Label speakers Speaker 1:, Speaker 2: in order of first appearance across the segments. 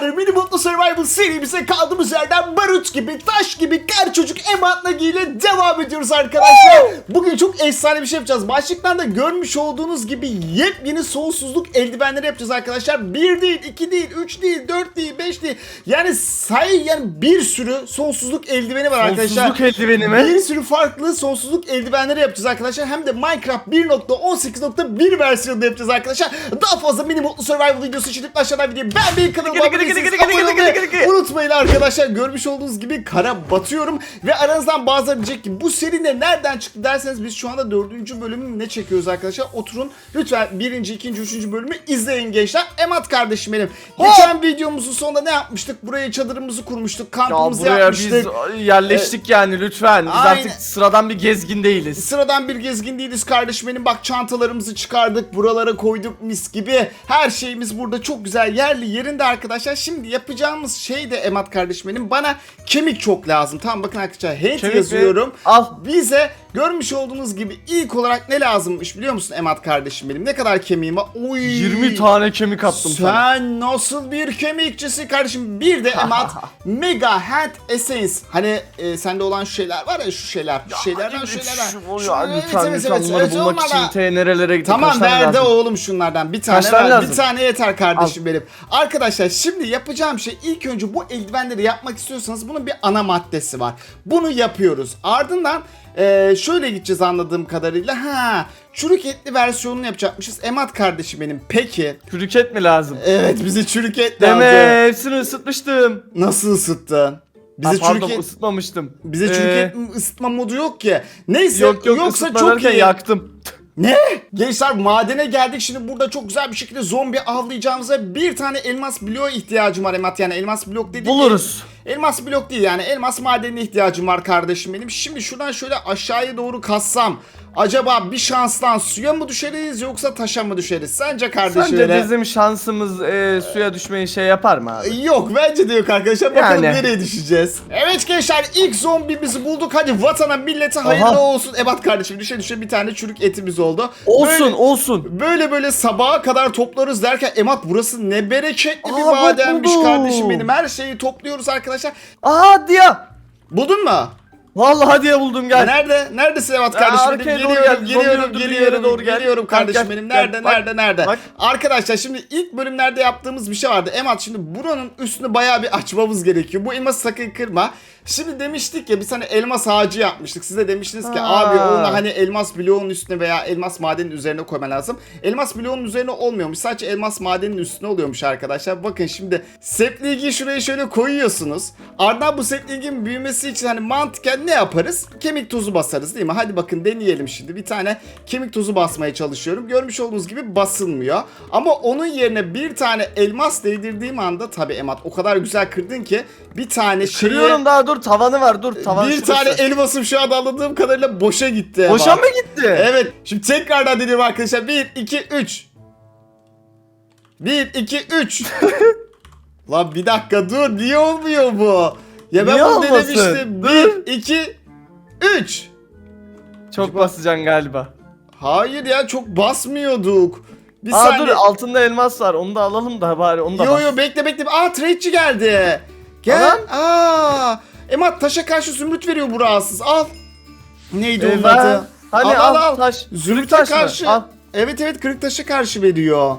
Speaker 1: arkadaşlar Mini Mutlu Survival serimize kaldığımız yerden barut gibi, taş gibi, kar çocuk Emat Nagi ile devam ediyoruz arkadaşlar. Bugün çok efsane bir şey yapacağız. Başlıktan da görmüş olduğunuz gibi yepyeni sonsuzluk eldivenleri yapacağız arkadaşlar. 1 değil, 2 değil, 3 değil, 4 değil, 5 değil. Yani say yani bir sürü sonsuzluk eldiveni var arkadaşlar.
Speaker 2: Sonsuzluk eldiveni mi?
Speaker 1: Bir sürü farklı sonsuzluk eldivenleri yapacağız arkadaşlar. Hem de Minecraft 1.18.1 versiyonunda yapacağız arkadaşlar. Daha fazla mini mutlu survival videosu için lütfen aşağıdan videoyu benim kanalıma abone değilseniz abone olmayı unutmayın arkadaşlar. Görmüş olduğunuz gibi kara batıyorum. Ve aranızdan bazıları diyecek ki bu seri ne nereden çıktı derseniz biz şu anda dördüncü bölümü ne çekiyoruz arkadaşlar. Oturun lütfen birinci, ikinci, üçüncü bölümü izleyin gençler. Emat kardeşim benim. Geçen videomuzun sonunda ne yapmıştık? Buraya çadırımızı kurmuştuk. Kampımızı
Speaker 2: buraya
Speaker 1: yapmıştık.
Speaker 2: biz yerleştik yani lütfen. Biz
Speaker 1: Aynen.
Speaker 2: artık sıradan bir gezgin değiliz.
Speaker 1: Sıradan bir gezgin değiliz kardeşim benim. Bak çantalarımızı çıkardık. Buralara koyduk mis gibi. Her şeyimiz burada çok güzel yerli yerinde arkadaşlar. Şimdi yapacağımız şey de Emat kardeşim benim. Bana kemik çok lazım. Tamam bakın arkadaşlar. Hate
Speaker 2: Kemik mi?
Speaker 1: yazıyorum.
Speaker 2: Al.
Speaker 1: Bize görmüş olduğunuz gibi ilk olarak ne lazımmış biliyor musun Emat kardeşim benim? Ne kadar kemiğim var? Oy.
Speaker 2: 20 tane kemik attım
Speaker 1: Sen
Speaker 2: sana.
Speaker 1: nasıl bir kemikçisi kardeşim? Bir de Emat Mega Head Essence. Hani e, sende olan şu şeyler var ya şu şeyler. Şu şeylerden şu şeylerden.
Speaker 2: Şu-
Speaker 1: Şu-
Speaker 2: ya,
Speaker 1: evet,
Speaker 2: lütfen
Speaker 1: evet,
Speaker 2: lütfen
Speaker 1: evet,
Speaker 2: bunları bulmak için te nerelere gittik.
Speaker 1: Tamam nerede oğlum şunlardan bir tane ver.
Speaker 2: lazım?
Speaker 1: Bir tane yeter kardeşim benim. Arkadaşlar şimdi yapacağım şey ilk önce bu eldivenleri yapmak istiyorsanız bunun bir ana maddesi var. Bunu yapıyoruz. Ardından e, şöyle gideceğiz anladığım kadarıyla. Ha çürük etli versiyonunu yapacakmışız. Emat kardeşim benim. Peki.
Speaker 2: Çürük et mi lazım?
Speaker 1: Evet bize çürük et lazım.
Speaker 2: Deme hepsini ısıtmıştım.
Speaker 1: Nasıl ısıttın? Bize çürük
Speaker 2: pardon
Speaker 1: et,
Speaker 2: ısıtmamıştım.
Speaker 1: bize çürük
Speaker 2: Ee,
Speaker 1: et ısıtma modu yok ki. Neyse
Speaker 2: Yok yok
Speaker 1: yoksa çok iyi.
Speaker 2: yaktım.
Speaker 1: Ne? Gençler madene geldik. Şimdi burada çok güzel bir şekilde zombi avlayacağımıza bir tane elmas bloğa ihtiyacım var Emat. Yani elmas blok dedik.
Speaker 2: Buluruz.
Speaker 1: Elmas blok değil yani elmas madenine ihtiyacım var kardeşim benim. Şimdi şuradan şöyle aşağıya doğru kassam acaba bir şanstan suya mı düşeriz yoksa taşa mı düşeriz? Sence kardeşim?
Speaker 2: Sence bizim şansımız e, suya düşmeyi şey yapar mı abi?
Speaker 1: Yok bence de yok arkadaşlar. Bakalım
Speaker 2: Yani.
Speaker 1: nereye düşeceğiz. Evet gençler ilk zombimizi bulduk. Hadi vatana millete hayırlı
Speaker 2: Aha.
Speaker 1: olsun. Evet kardeşim düşe düşe bir tane çürük etimiz oldu.
Speaker 2: Olsun
Speaker 1: Böyle-
Speaker 2: olsun.
Speaker 1: Böyle böyle sabaha kadar toplarız derken Emat burası ne bereketli bir
Speaker 2: Aa, bak
Speaker 1: madenmiş
Speaker 2: buldum.
Speaker 1: kardeşim benim. Her şeyi topluyoruz arkadaşlar.
Speaker 2: Aa diya.
Speaker 1: Buldun mu?
Speaker 2: Vallahi diye buldum gel.
Speaker 1: Nerede? Neredesin Emat
Speaker 2: Aa,
Speaker 1: kardeşim benim?
Speaker 2: arkaya doğru
Speaker 1: Geliyorum,
Speaker 2: gel.
Speaker 1: geliyorum, geliyorum,
Speaker 2: doğru gel.
Speaker 1: geliyorum
Speaker 2: Gel,
Speaker 1: kardeşim
Speaker 2: gel,
Speaker 1: benim.
Speaker 2: gel.
Speaker 1: Nerede,
Speaker 2: Bak,
Speaker 1: nerede, nerede?
Speaker 2: bak.
Speaker 1: Arkadaşlar şimdi ilk bölümlerde yaptığımız bir şey vardı. Emat şimdi buranın üstünü bayağı bir açmamız gerekiyor. Bu elması sakın kırma. Şimdi demiştik ya bir tane elmas ağacı yapmıştık. Size demiştiniz ki
Speaker 2: Ha.
Speaker 1: abi onu hani elmas bloğun üstüne veya elmas madenin üzerine koyman lazım. Elmas bloğun üzerine olmuyormuş. Sadece elmas madenin üstüne oluyormuş arkadaşlar. Bakın şimdi sepligi şuraya şöyle koyuyorsunuz. Ardından bu sepligin büyümesi için hani mantıken ne yaparız? Kemik tozu basarız değil mi? Hadi bakın deneyelim şimdi. Bir tane kemik tozu basmaya çalışıyorum. Görmüş olduğunuz gibi basılmıyor. Ama onun yerine bir tane elmas değdirdiğim anda tabii Emat o kadar güzel kırdın ki bir tane şeye...
Speaker 2: Kırıyorum daha dur tavanı var dur tavan
Speaker 1: bir
Speaker 2: şurası.
Speaker 1: tane elmasım şu anda anladığım kadarıyla boşa gitti.
Speaker 2: Boşa
Speaker 1: Emat.
Speaker 2: mı gitti?
Speaker 1: Evet. Şimdi tekrardan deniyorum arkadaşlar. 1, 2, 3. 1, 2, 3. Lan bir dakika dur. Niye olmuyor bu? Ya ben
Speaker 2: Niye
Speaker 1: bunu
Speaker 2: olmasın?
Speaker 1: denemiştim.
Speaker 2: Dur.
Speaker 1: 1, 2, 3.
Speaker 2: Çok basacaksın galiba.
Speaker 1: Hayır ya çok basmıyorduk. Bir
Speaker 2: Aa
Speaker 1: saniye.
Speaker 2: dur altında elmas var onu da alalım da bari onu da
Speaker 1: Yo
Speaker 2: bas.
Speaker 1: yo bekle bekle. Aa trade'ci geldi. Gel. Aa. Emat taşa karşı zümrüt veriyor bu rahatsız. Al. Neydi onun
Speaker 2: Eyvah.
Speaker 1: adı?
Speaker 2: Hani
Speaker 1: Al,
Speaker 2: al,
Speaker 1: al, al.
Speaker 2: taş.
Speaker 1: Zümrüte
Speaker 2: taş mı?
Speaker 1: karşı.
Speaker 2: Al.
Speaker 1: Evet evet kırık taşa karşı veriyor.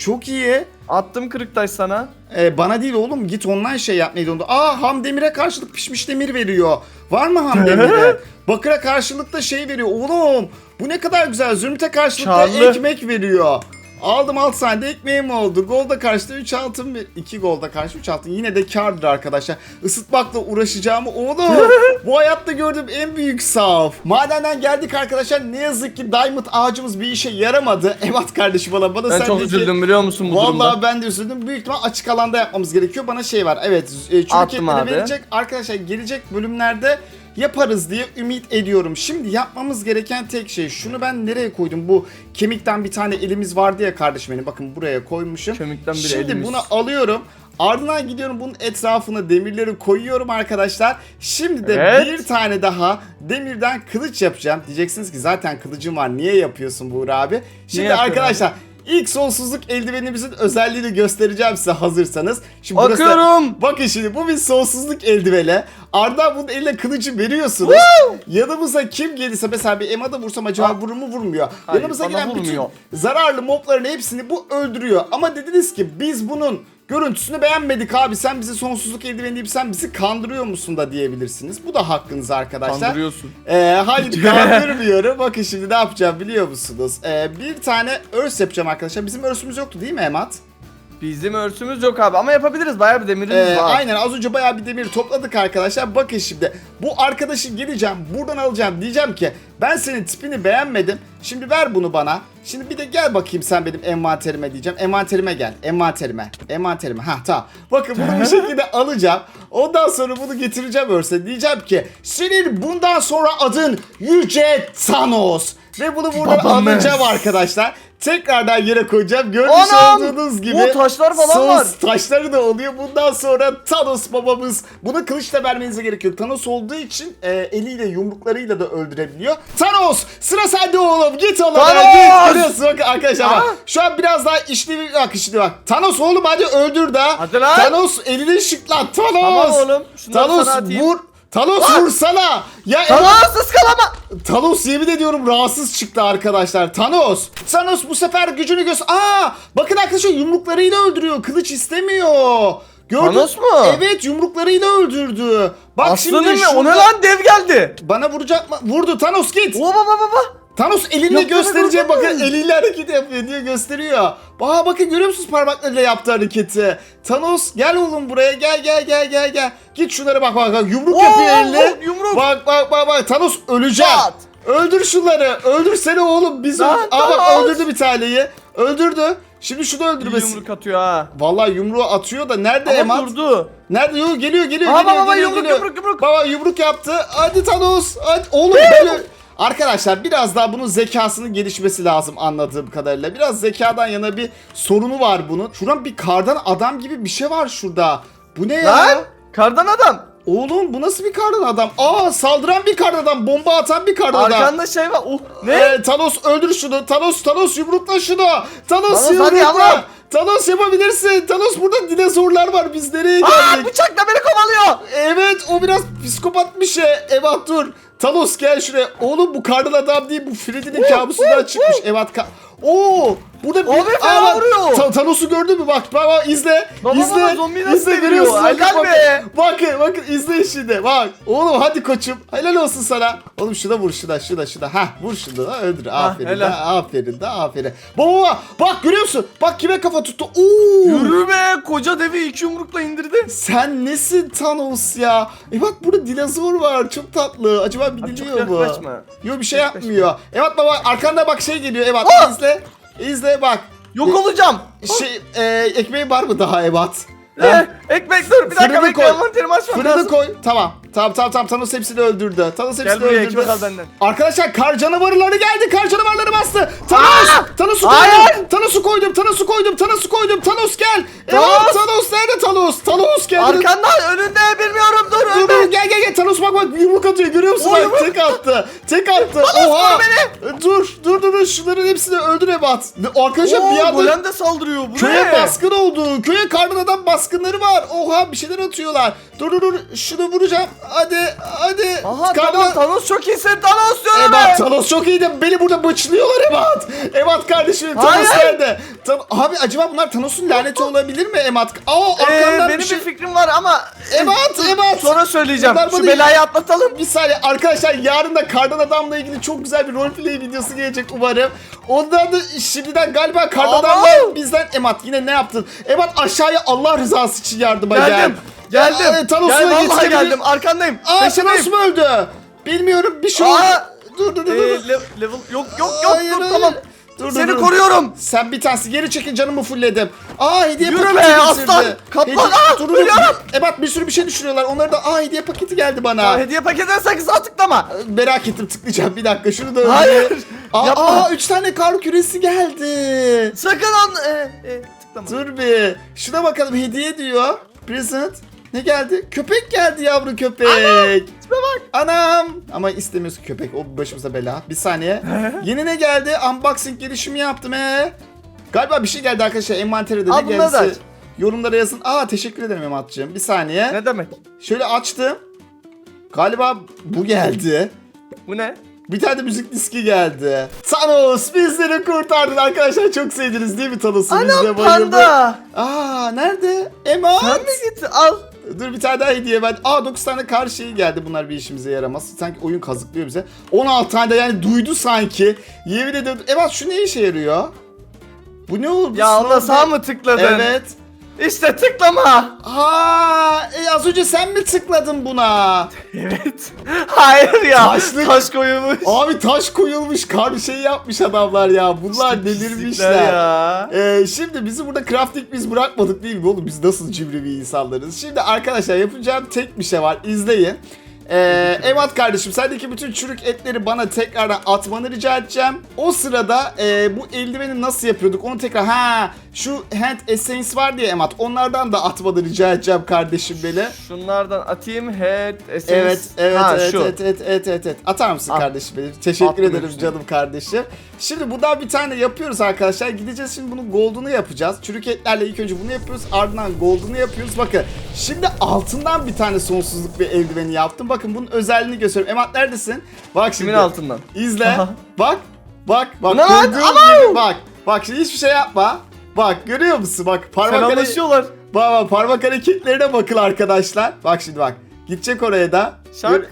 Speaker 1: Çok iyi.
Speaker 2: Attım kırık taş sana.
Speaker 1: Ee, bana değil oğlum git online şey yap neydi onda. Aa ham demire karşılık pişmiş demir veriyor. Var mı ham demire? Bakıra karşılık da şey veriyor. Oğlum bu ne kadar güzel. Zümrüte karşılık da
Speaker 2: Çarlı.
Speaker 1: ekmek veriyor. Aldım 6 saniyede ekmeğim oldu. Golda karşıda 3 altın ve 2 golda karşı 3 altın. Yine de kardır arkadaşlar. Isıtmakla uğraşacağımı oğlum. bu hayatta gördüğüm en büyük saf. Madenden geldik arkadaşlar. Ne yazık ki diamond ağacımız bir işe yaramadı. Evet kardeşim bana. Bana
Speaker 2: Ben
Speaker 1: sen
Speaker 2: çok
Speaker 1: de ki-
Speaker 2: üzüldüm biliyor musun bu
Speaker 1: Vallahi
Speaker 2: durumda?
Speaker 1: ben de üzüldüm. Büyük ihtimal açık alanda yapmamız gerekiyor. Bana şey var. Evet, e,
Speaker 2: Attım abi.
Speaker 1: verecek. Arkadaşlar gelecek bölümlerde yaparız diye ümit ediyorum. Şimdi yapmamız gereken tek şey. Şunu ben nereye koydum? Bu kemikten bir tane elimiz vardı ya kardeşim benim. Bakın buraya koymuşum.
Speaker 2: Kemikten bir
Speaker 1: Şimdi
Speaker 2: elimiz.
Speaker 1: bunu alıyorum. Ardından gidiyorum bunun etrafına demirleri koyuyorum arkadaşlar. Şimdi de
Speaker 2: Evet.
Speaker 1: bir tane daha demirden kılıç yapacağım. Diyeceksiniz ki zaten kılıcım var. Niye yapıyorsun Buğra abi? Şimdi arkadaşlar İlk sonsuzluk eldivenimizin özelliğini göstereceğim size hazırsanız. Şimdi burası-
Speaker 2: Bakıyorum.
Speaker 1: Bakın şimdi bu bir sonsuzluk eldiveni. Ardından bunun eline kılıcı veriyorsunuz. Yanımıza kim gelirse mesela bir Ema'da vursam acaba
Speaker 2: Ha.
Speaker 1: vurur mu vurmuyor.
Speaker 2: Hayır,
Speaker 1: Yanımıza
Speaker 2: bana
Speaker 1: gelen
Speaker 2: vurmuyor.
Speaker 1: bütün zararlı mobların hepsini bu öldürüyor. Ama dediniz ki biz bunun görüntüsünü beğenmedik abi sen bizi sonsuzluk eldiveni deyip sen bizi kandırıyor musun da diyebilirsiniz. Bu da hakkınız arkadaşlar.
Speaker 2: Kandırıyorsun.
Speaker 1: Ee, hayır kandırmıyorum. Bakın şimdi ne yapacağım biliyor musunuz? Ee, bir tane örs yapacağım arkadaşlar. Bizim örsümüz yoktu değil mi Emat?
Speaker 2: Bizim örsümüz yok abi ama yapabiliriz. Bayağı bir demirimiz
Speaker 1: Ee,
Speaker 2: var.
Speaker 1: aynen az önce bayağı bir demir topladık arkadaşlar. Bakın şimdi bu arkadaşı geleceğim buradan alacağım diyeceğim ki ben senin tipini beğenmedim. Şimdi ver bunu bana. Şimdi bir de gel bakayım sen benim envanterime diyeceğim. Envanterime gel. Envanterime. Envanterime. Ha tamam. Bakın bunu bu şekilde alacağım. Ondan sonra bunu getireceğim örse. Diyeceğim ki senin bundan sonra adın Yüce Thanos. Ve bunu buradan
Speaker 2: Babamız.
Speaker 1: alacağım arkadaşlar. Tekrardan yere koyacağım. Görmüş
Speaker 2: Anam!
Speaker 1: olduğunuz gibi.
Speaker 2: O taşlar falan
Speaker 1: sos
Speaker 2: var.
Speaker 1: taşları da oluyor. Bundan sonra Thanos babamız. Buna kılıçla vermenize gerek yok. Thanos olduğu için e, eliyle yumruklarıyla da öldürebiliyor. Thanos sıra sende oğlum. Git oğlum.
Speaker 2: Thanos!
Speaker 1: Git. Görüyorsun bakın arkadaşlar bak. Şu an biraz daha işlevi bak şimdi bak. Thanos oğlum hadi öldür da.
Speaker 2: Hadi lan.
Speaker 1: Thanos elini şıklat. Thanos.
Speaker 2: Tamam oğlum. Şunları
Speaker 1: Thanos
Speaker 2: sana atayım.
Speaker 1: vur. Thanos vursana. Ya
Speaker 2: Tamam ıskalama.
Speaker 1: Thanos yemin ediyorum rahatsız çıktı arkadaşlar. Thanos. Thanos bu sefer gücünü göz... Aa! Bakın arkadaşlar yumruklarıyla öldürüyor. Kılıç istemiyor. Gördün?
Speaker 2: Thanos mu?
Speaker 1: Evet yumruklarıyla öldürdü. Bak
Speaker 2: Aslanım
Speaker 1: şimdi
Speaker 2: ya o ne
Speaker 1: şurada-
Speaker 2: lan dev geldi.
Speaker 1: Bana vuracak mı? Vurdu Thanos git.
Speaker 2: Oha baba baba.
Speaker 1: Thanos elinle
Speaker 2: gördün
Speaker 1: bakın eliyle hareket yapıyor diye gösteriyor. Aa bakın görüyor musunuz parmaklarıyla yaptığı hareketi? Thanos gel oğlum buraya gel gel gel gel gel. Git şunlara bak bak bak yumruk
Speaker 2: Oo,
Speaker 1: yapıyor eline.
Speaker 2: yumruk.
Speaker 1: Bak bak bak bak Thanos ölecek.
Speaker 2: Pat.
Speaker 1: Öldür şunları. Öldürsene oğlum. Biz
Speaker 2: Lan.
Speaker 1: Aa bak öldürdü bir taneyi. Öldürdü. Şimdi şunu öldürmesin.
Speaker 2: yumruk atıyor ha.
Speaker 1: Vallahi yumruğu atıyor da nerede
Speaker 2: Ama
Speaker 1: Emat?
Speaker 2: durdu.
Speaker 1: Nerede? Yo, geliyor geliyor
Speaker 2: Aa,
Speaker 1: geliyor
Speaker 2: baba,
Speaker 1: geliyor,
Speaker 2: yumruk,
Speaker 1: geliyor.
Speaker 2: yumruk, yumruk.
Speaker 1: Baba yumruk yaptı. Hadi Thanos. Hadi oğlum böyle. Arkadaşlar biraz daha bunun zekasının gelişmesi lazım anladığım kadarıyla. Biraz zekadan yana bir sorunu var bunun. Şuradan bir kardan adam gibi bir şey var şurada. Bu ne ya?
Speaker 2: Lan kardan adam.
Speaker 1: Oğlum bu nasıl bir kardan adam? Aa saldıran bir kardan adam. Bomba atan bir kardan adam.
Speaker 2: Arkanda şey var. Oh ne?
Speaker 1: Ee, Thanos öldür şunu. Thanos Thanos yumrukla şunu. Thanos,
Speaker 2: Thanos, hadi
Speaker 1: yumrukla.
Speaker 2: yavrum.
Speaker 1: Thanos yapabilirsin. Thanos burada dinozorlar var. Biz nereye
Speaker 2: Aa
Speaker 1: geldik?
Speaker 2: bıçakla beni kovalıyor.
Speaker 1: Evet o biraz psikopat bir şey. Evet dur. Thanos gel şuraya. Oğlum bu kardan adam değil bu Freddy'nin kabusundan çıkmış. Evet ka Oo! Burada bir
Speaker 2: Abi fena vuruyor.
Speaker 1: Ta- Thanos'u gördün mü? Bak bak bak izle.
Speaker 2: Baba,
Speaker 1: izle.
Speaker 2: baba, zombi nasıl
Speaker 1: izle
Speaker 2: seviyor?
Speaker 1: görüyorsun.
Speaker 2: Helal
Speaker 1: bakın.
Speaker 2: be.
Speaker 1: Bakın bakın izle şimdi. Bak. Oğlum hadi koçum. Helal olsun sana. Oğlum şuna vur şuna şuna şuna. Hah vur şunu da öldür. Aferin de
Speaker 2: helal.
Speaker 1: aferin de aferin. Baba baba bak görüyor musun? Bak kime kafa tuttu. Oo!
Speaker 2: Yürü be koca devi iki yumrukla indirdi.
Speaker 1: Sen nesin Thanos ya? E bak burada dinozor var. Çok tatlı. Acaba
Speaker 2: Abi
Speaker 1: biliniyor
Speaker 2: çok
Speaker 1: mu?
Speaker 2: yaklaşma.
Speaker 1: Yok bir şey yapmıyor. Evet baba arkanda bak şey geliyor. Evet
Speaker 2: Aa!
Speaker 1: izle. İzle bak.
Speaker 2: Yok olacağım.
Speaker 1: Şey e, ekmeği var mı daha Ebat?
Speaker 2: Ne? Ekmek dur bir dakika
Speaker 1: Fırını
Speaker 2: bekle
Speaker 1: koy.
Speaker 2: envanterimi açmam
Speaker 1: Fırını
Speaker 2: lazım.
Speaker 1: koy. Tamam. Tamam tamam tamam. Thanos hepsini öldürdü. Thanos hepsini
Speaker 2: Gel buraya
Speaker 1: öldürdü.
Speaker 2: ekmek al benden.
Speaker 1: Arkadaşlar kar canavarları geldi. Kar canavarları bastı. Thanos!
Speaker 2: Aa!
Speaker 1: Thanos'u
Speaker 2: Hayır!
Speaker 1: koydum. Thanos'u koydum. Thanos'u koydum. Thanos'u koydum. Thanos gel.
Speaker 2: Thanos!
Speaker 1: Evet Thanos nerede Thanos? Thanos geldi.
Speaker 2: Arkanda önünde bilmiyorum dur
Speaker 1: Dur
Speaker 2: önde.
Speaker 1: dur gel gel gel Thanos bak bak yumruk atıyor görüyor musun? Bak, tek attı. Tek attı. Oha. Dur dur dur dur şunların hepsini öldür Ebat. Arkadaşlar bir
Speaker 2: Oo,
Speaker 1: anda
Speaker 2: golem de saldırıyor bu
Speaker 1: köye
Speaker 2: ne?
Speaker 1: baskın oldu. Köye kardan adam baskınları var. Oha bir şeyler atıyorlar. Dur dur dur şunu vuracağım. Hadi hadi.
Speaker 2: Aha
Speaker 1: Kardan-
Speaker 2: tamam Thanos çok iyisin Thanos diyorum
Speaker 1: Ebat. Thanos çok iyi de beni burada bıçlıyorlar Ebat. Ebat kardeşim Thanos
Speaker 2: Hayır.
Speaker 1: nerede? Tan- Abi acaba bunlar Thanos'un laneti olabilir mi Ebat? Aa
Speaker 2: Ee,
Speaker 1: arkandan
Speaker 2: benim
Speaker 1: bir şey.
Speaker 2: bir fikrim var ama
Speaker 1: Ebat Ebat.
Speaker 2: sonra söyleyeceğim.
Speaker 1: Bunlar
Speaker 2: Şu belayı atlatalım.
Speaker 1: Bir saniye arkadaşlar yarın da kardan adamla ilgili çok güzel bir roleplay videosu gelecek umarım. Ondan da şimdiden galiba kardan adamla bizden Emat yine ne yaptın? Emat aşağıya Allah rızası için yardıma gel.
Speaker 2: Geldim. Geldim.
Speaker 1: Aa, Thanos'u
Speaker 2: Gel vallahi geldim. Arkandayım.
Speaker 1: Aa
Speaker 2: Peşindeyim.
Speaker 1: Thanos mu öldü? Bilmiyorum bir şey oldu.
Speaker 2: Aa!
Speaker 1: Dur dur dur.
Speaker 2: Ee, le- level yok yok yok
Speaker 1: Hayır,
Speaker 2: dur
Speaker 1: hayır.
Speaker 2: tamam.
Speaker 1: Dur, dur,
Speaker 2: Seni
Speaker 1: dur.
Speaker 2: koruyorum.
Speaker 1: Sen bir tanesi geri çekin canımı fullledim. Aa hediye
Speaker 2: Yürü
Speaker 1: paketi
Speaker 2: be,
Speaker 1: getirdi.
Speaker 2: aslan, kaplan, aa,
Speaker 1: dur, dur, dur.
Speaker 2: ölüyorum.
Speaker 1: Ebat bir sürü bir şey düşürüyorlar. Onları da aa hediye paketi geldi bana.
Speaker 2: Aa, hediye paketine sakız tıklama.
Speaker 1: Merak ettim tıklayacağım bir dakika şunu da
Speaker 2: Hayır.
Speaker 1: Aa,
Speaker 2: yapma.
Speaker 1: aa, üç tane kar küresi geldi.
Speaker 2: Sakın on e, e, tıklama.
Speaker 1: Dur bir. Şuna bakalım hediye diyor. Present. Ne geldi? Köpek geldi yavru köpek.
Speaker 2: Tipe bak.
Speaker 1: Anam. Ama istemiyorsun köpek. O başımıza bela. Bir saniye. Yeni ne geldi? Unboxing gelişimi yaptım he. Galiba bir şey geldi arkadaşlar envantere de
Speaker 2: Al
Speaker 1: ne
Speaker 2: bunları da
Speaker 1: geldiyse
Speaker 2: aç.
Speaker 1: yorumlara yazın. Aa teşekkür ederim Emat'cığım. Bir saniye.
Speaker 2: Ne demek?
Speaker 1: Şöyle açtım. Galiba bu geldi.
Speaker 2: Bu ne?
Speaker 1: Bir tane de müzik diski geldi. Thanos bizleri kurtardın arkadaşlar. Çok sevdiniz değil mi Thanos'u? De bayıldık.
Speaker 2: panda.
Speaker 1: Aa nerede? Emat.
Speaker 2: Sen mi gittin? Al.
Speaker 1: Dur bir tane daha hediye ben. Aa 9 tane kar şeyi geldi. Bunlar bir işimize yaramaz. Sanki oyun kazıklıyor bize. 16 tane de yani duydu sanki. Yemin ediyorum. Evet şu ne işe yarıyor? Bu ne oldu?
Speaker 2: Ya Allah sağ mı tıkladın?
Speaker 1: Evet.
Speaker 2: İşte tıklama.
Speaker 1: Aa, e, az önce sen mi tıkladın buna?
Speaker 2: Evet. Hayır ya.
Speaker 1: Taşlık.
Speaker 2: Taş koyulmuş.
Speaker 1: Abi taş koyulmuş, kar şey yapmış adamlar ya. Bunlar
Speaker 2: İşte
Speaker 1: delirmişler.
Speaker 2: ya.
Speaker 1: Ee, şimdi bizi burada crafting biz bırakmadık değil mi oğlum? Biz nasıl cimri bir insanlarız. Şimdi arkadaşlar yapacağım tek bir şey var. İzleyin. Ee, Emat kardeşim sendeki bütün çürük etleri bana tekrardan atmanı rica edeceğim. O sırada e, bu eldiveni nasıl yapıyorduk onu tekrar ha şu hand essence var diye Emat onlardan da atmanı rica edeceğim kardeşim beni.
Speaker 2: Şunlardan atayım. Head, essence.
Speaker 1: Evet, evet,
Speaker 2: ha,
Speaker 1: evet,
Speaker 2: şu.
Speaker 1: evet, evet, evet, evet, evet. Atar mısın
Speaker 2: At.
Speaker 1: kardeşim benim? Teşekkür
Speaker 2: Attım
Speaker 1: ederim
Speaker 2: hepsini.
Speaker 1: canım kardeşim. Şimdi bundan bir tane yapıyoruz arkadaşlar. Gideceğiz şimdi bunun gold'unu yapacağız. Çürük etlerle ilk önce bunu yapıyoruz. Ardından gold'unu yapıyoruz. Bakın şimdi altından bir tane sonsuzluk bir eldiveni yaptım. Bakın bunun özelliğini gösteriyorum. Emat neredesin? Bak şimdi.
Speaker 2: Kimin altından?
Speaker 1: İzle.
Speaker 2: Aha.
Speaker 1: Bak. Bak. Bak.
Speaker 2: Lan?
Speaker 1: Bak. Bak şimdi hiçbir şey yapma. Bak görüyor musun? Bak parmak
Speaker 2: Selamlaşıyorlar.
Speaker 1: Bak bak parmak hareketlerine bakın arkadaşlar. Bak şimdi bak. Gidecek oraya da.
Speaker 2: Şak.
Speaker 1: Gör-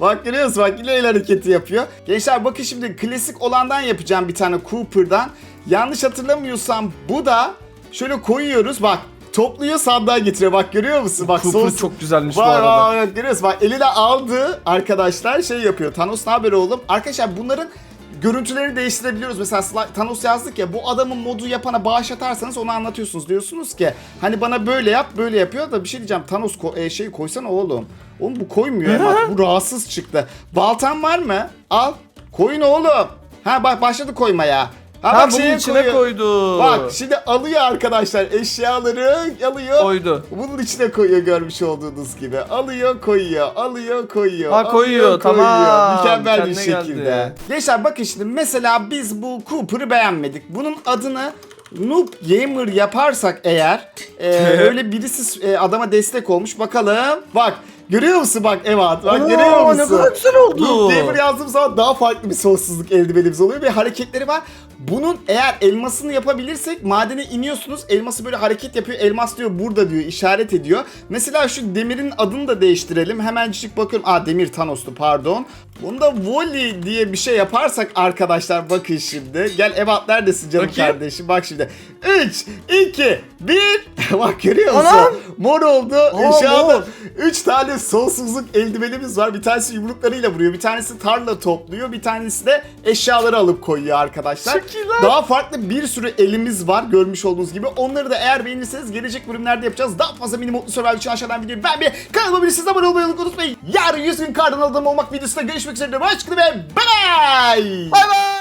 Speaker 1: Bak görüyor musun? Bak yine el hareketi yapıyor. Gençler bakın şimdi klasik olandan yapacağım bir tane Cooper'dan. Yanlış hatırlamıyorsam bu da şöyle koyuyoruz. Bak topluyor sandığa getiriyor. Bak görüyor musun? Bak
Speaker 2: Cooper
Speaker 1: son-
Speaker 2: çok güzelmiş bu
Speaker 1: Bak,
Speaker 2: arada.
Speaker 1: bak, bak, görüyorsun bak eline aldı arkadaşlar şey yapıyor. Thanos ne haber oğlum? Arkadaşlar bunların görüntülerini değiştirebiliyoruz. Mesela Thanos yazdık ya bu adamın modu yapana bağış atarsanız onu anlatıyorsunuz. Diyorsunuz ki hani bana böyle yap böyle yapıyor da bir şey diyeceğim. Thanos ko- e, şey koysana oğlum. Oğlum bu koymuyor hemen. bu rahatsız çıktı. Baltan var mı? Al. Koyun oğlum. Ha bak başladı koymaya. Ha,
Speaker 2: Ha
Speaker 1: bak
Speaker 2: bunun
Speaker 1: şeye
Speaker 2: içine
Speaker 1: koyuyor.
Speaker 2: koydu.
Speaker 1: Bak şimdi alıyor arkadaşlar eşyaları alıyor.
Speaker 2: Koydu.
Speaker 1: Bunun içine koyuyor görmüş olduğunuz gibi. Alıyor koyuyor, alıyor koyuyor.
Speaker 2: Ha,
Speaker 1: alıyor,
Speaker 2: koyuyor, tamam.
Speaker 1: Mükemmel bir
Speaker 2: Kendine
Speaker 1: şekilde.
Speaker 2: geldi.
Speaker 1: Gençler bakın şimdi mesela biz bu Cooper'ı beğenmedik. Bunun adını Noob Gamer yaparsak eğer e, öyle birisi e, adama destek olmuş. Bakalım. Bak görüyor musun bak Evat bak
Speaker 2: Aa,
Speaker 1: görüyor musun?
Speaker 2: ne kadar güzel oldu.
Speaker 1: Gamer yazdığım zaman daha farklı bir sonsuzluk eldivenimiz oluyor ve hareketleri var. Bunun eğer elmasını yapabilirsek madene iniyorsunuz. Elması böyle hareket yapıyor. Elmas diyor burada diyor işaret ediyor. Mesela şu demirin adını da değiştirelim. Hemencik bakıyorum. Aa demir Thanos'tu pardon. Bunda volley diye bir şey yaparsak arkadaşlar bakın şimdi. Gel Evat neredesin canım
Speaker 2: Bakayım.
Speaker 1: kardeşim bak şimdi. 3, 2, 1. bak görüyor musun?
Speaker 2: Anam.
Speaker 1: Mor oldu.
Speaker 2: Aa,
Speaker 1: Şu anda
Speaker 2: mor.
Speaker 1: 3 tane sonsuzluk eldivenimiz var. Bir tanesi yumruklarıyla vuruyor. Bir tanesi tarla topluyor. Bir tanesi de eşyaları alıp koyuyor arkadaşlar.
Speaker 2: Çok iyi lan.
Speaker 1: Daha farklı bir sürü elimiz var görmüş olduğunuz gibi. Onları da eğer beğenirseniz gelecek bölümlerde yapacağız. Daha fazla mini mutlu survival için aşağıdan videoyu ben bir kanalıma bir siz abone olmayı unutmayın. Yarın 100 gün kardan adam olmak videosunda görüşmek üzere. Hoşçakalın ve bye bye.
Speaker 2: Bay bay.